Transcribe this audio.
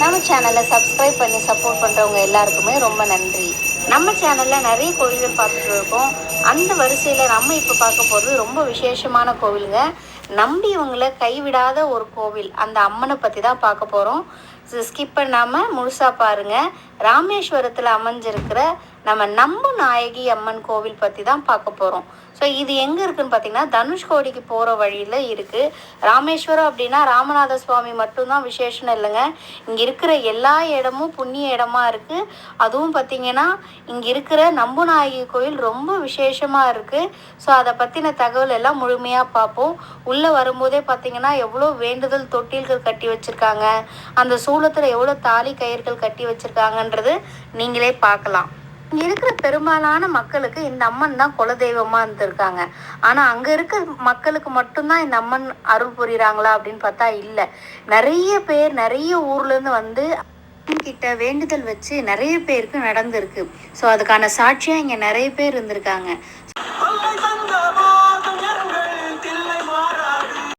நம்ம சேனலை சப்ஸ்கிரைப் பண்ணி சப்போர்ட் பண்ணுறவங்க எல்லாருக்குமே ரொம்ப நன்றி. நம்ம சேனலில் நிறைய கோவில்கள் பார்த்துட்டு இருக்கோம். அந்த வரிசையில் நம்ம இப்போ பார்க்க போகிறது ரொம்ப விசேஷமான கோவிலுங்க. நம்பியவங்களை கைவிடாத ஒரு கோவில். அந்த அம்மனை பற்றி தான் பார்க்க போகிறோம் ஸ்கிப் பண்ணாமல் முழுசாக பாருங்கள் ராமேஸ்வரத்தில் அமைஞ்சிருக்கிற நம்ம நம்ப நாயகி அம்மன் கோவில் பற்றி தான் பார்க்க போகிறோம் ஸோ இது எங்கே இருக்குன்னு பார்த்தீங்கன்னா தனுஷ்கோடிக்கு போகிற வழியில் இருக்குது ராமேஸ்வரம் அப்படின்னா ராமநாத சுவாமி மட்டும்தான் விசேஷம் இல்லைங்க. இங்கே இருக்கிற எல்லா இடமும் புண்ணிய இடமா இருக்குது அதுவும் பார்த்தீங்கன்னா இங்கே இருக்கிற நம்புநாயகி கோயில் ரொம்ப விசேஷமாக இருக்குது ஸோ அதை பற்றின தகவல் எல்லாம் முழுமையாக பார்ப்போம். உள்ளே வரும்போதே பார்த்தீங்கன்னா எவ்வளோ வேண்டுதல் தொட்டில்கள் கட்டி வச்சுருக்காங்க. அந்த சூளத்தில் எவ்வளோ தாலி கயிறுகள் கட்டி வச்சுருக்காங்கன்றது நீங்களே பார்க்கலாம். இருக்கிற பெரும்பாலான மக்களுக்கு இந்த அம்மன் தான் குலதெய்வமா இருந்திருக்காங்க. ஆனா அங்க இருக்க மக்களுக்கு மட்டும்தான் இந்த அம்மன் அருள் புரியுறாங்களா அப்படின்னு பார்த்தா இல்ல. நிறைய பேர் நிறைய ஊர்ல இருந்து வந்து கிட்ட வேண்டுதல் வச்சு நிறைய பேருக்கு நடந்திருக்கு. ஸோ அதுக்கான சாட்சியா இங்க நிறைய பேர் இருந்திருக்காங்க.